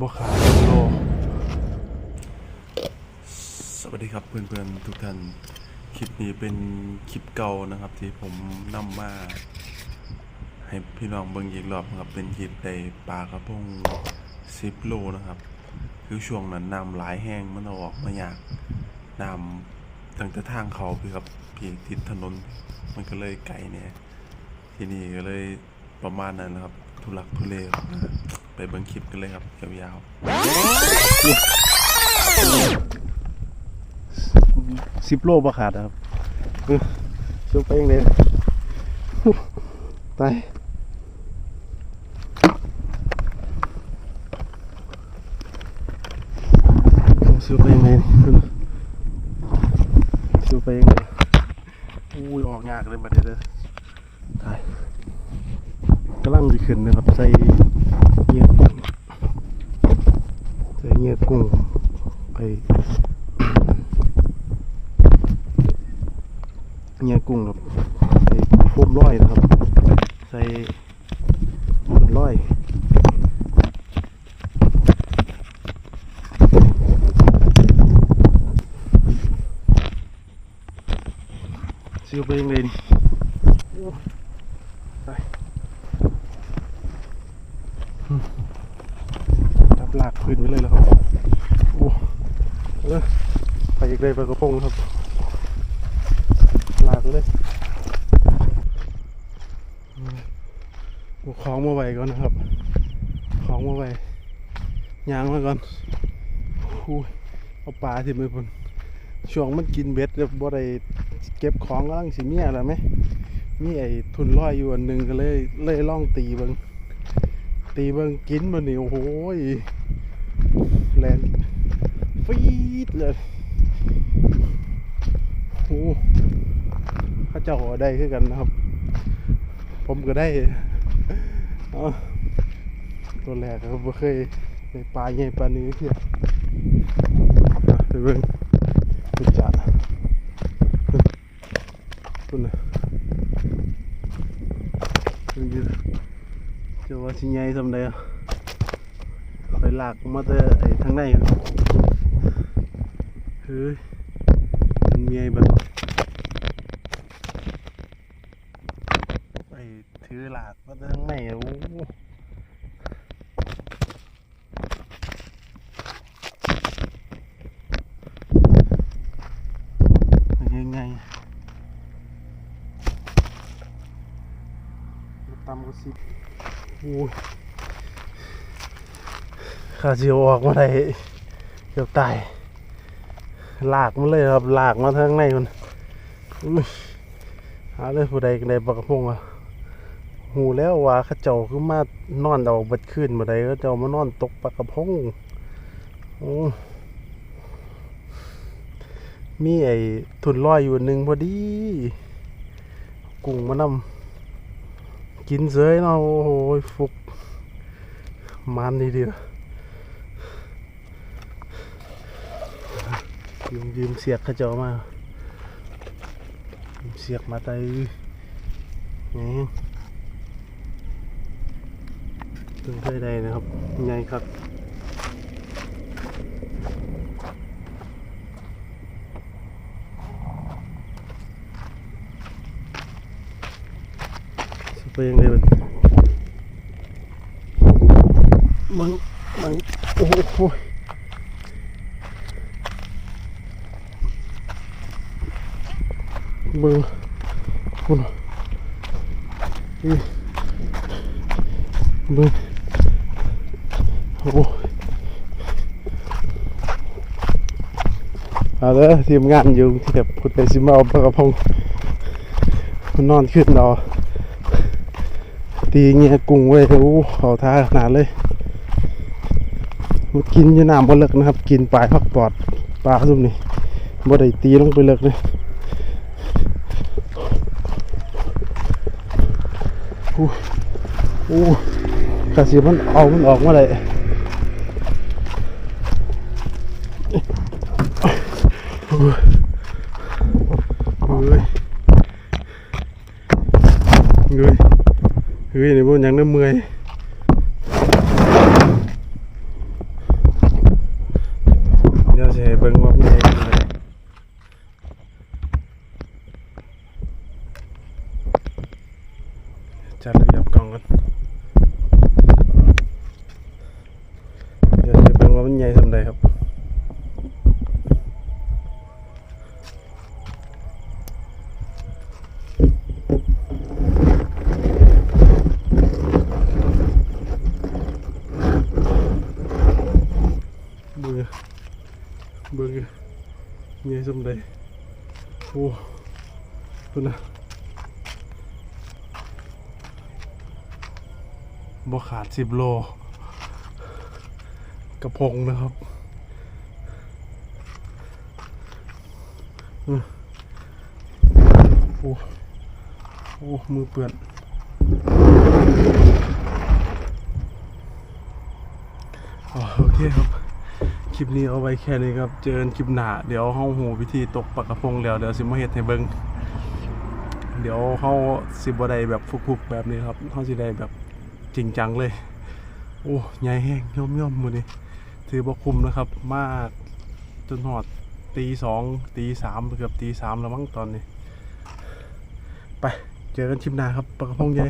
บขาโลสวัสดีครับเพื่อนๆทุกท่าน คลิปนี้เป็นคลิปเก่านะครับ ที่ผมนำมาให้พี่น้องเบิ่งอีกรอบนะครับเป็นคลิปได้ปลากระพง10โลนะครับ คือช่วงนั้นน้ำหลายแห้งมันออกมาอยากน้ำตั้งแต่ทางเขาพี่ครับพี่ติดถนนมันก็เลยไกลเนี่ย ที่นี่ก็เลยประมาณนั้นนะครับ ทุลักทุเลครับ เบิ่งคลิปกันเลยครับยาวๆสิบโลบ่ขาดอะครับเออช่วยไปเองเลยตายช่วยไปเองเลยช่วยไปเองเลยอุ้ยออกยากเลยมาเด้อตายกำลังจะขึ้นนะครับใส่เงี้ยกุ้งใส่เงี้ย กุ้งไปเงี้ยกุ้งครับใส่โฟมร้อยนะครับ ใส่ผลร้อยซิวไปยังเลนี่ไป ลากพื้นไว้เลยแล้วครับโอ้เออไปอีกเลยไปกระพงครับ ลากเลยอืมเอาของมาไว้ก่อนนะครับ ของมาไว้ยางมาก่อนอู้ยเอาปลาที่มือพุ่นช่วงมันกินเบ็ดแล้วบ่ได้เก็บของกำลังสิเมียแล้วไหมมีไอ้ทุนร้อยอยู่อันหนึ่งก็เลยเลยล่องตีเบิง ตีเบิงกินมันนี่โอ้โหแลนฟีดเลยโอ้เขาเจ้าได้คือกันนะครับ ผมก็ได้ตัวแรกครับบ่เคยในปลาใหญ่ปลานี้เที่ยไปเบิ่งคุณจ่าคุณนะเบิ่งอยู่ จะว่าสิใหญ่ซำใดอะไปลากมาแต่ไอ้ทางในเฮ้ยมันมีไอ้แบบไปถือหลากมาทางไหนอะโอ้โหยังไงตำก็สิ อ้ยข้าสิเอออกมาได้เกือบตายลากมันเลยครับลากมาทางในมันหาเลยผู้ใดก็ได้ปากระพงอะหูแล้วว่าเขาเจ้าคือมานอนเอาบัดขึ้นมาได้เขาเจ้ามานอนตกปลากระพงโอ้มีไอ้ทุนลอยอยู่หนึ่งพอดี กุ้งมานำ กินเสยเนาะโอ้โหฟุก มันดีเดียวยืมยืมเสียกขจอมายืมเสียกมาไตนี่ตึงเคยได้นะครับใหญ่ครับ สเปยังไงมันมันมันโอ้โหเบอร์คุณอีเบอร์โอ้เอาเลยทีมงานอยู่ที่แบบพุดไปซิมาเอาปลากระพงนนอนขึ้นรอ ตีเงี้ยกุ้งไว้โอ้เอาท่าขนาดเลยมันกินอยู่น้ำบ่เลิกนะครับ กินปลายพักปอดปลาซุ่มนี่บ่ได้ตีลงไปเลิกเลยโอ้โอ้กระสีมันเอามันออกมาเลยเฮ้ เฮ้ยนี่มันยังน้ำเมื่อยเดี๋ยวจะเบิ่งว่าเป็นยังไงจัดระเบียบกล่องกันเดี๋ยวจะเบิ่งว่ามันใงญ่ทำไดครับ สมเลยโอ้คุณนะบ่ขาดสิบโล กระพงนะครับโอ้ โอ้ มือเปื้อน โอเคครับค ลิปนี้เอาไว้แค่นี้ครับ เจอกันคลิปหน้าเดี๋ยวเฮาหูวิธีตกปลากระพงแล้วเดี๋ยวสิมาเฮ็ดให้เบิ่งเดี๋ยวเฮาสิบ่ได้แบบฟุกๆแบบนี้ครับเฮาสิได้แบบจริงจังเลย โอ้ใหญ่แห้งย่อมย่อมๆมื้อนี้ถือบ่คุ้มนะครับ มากจนหอดตีสองตีสามเกือบตีสามแล้วมั้งตอนนี้ ไป เจอกันคลิปหนาครับปลากระพงใหญ่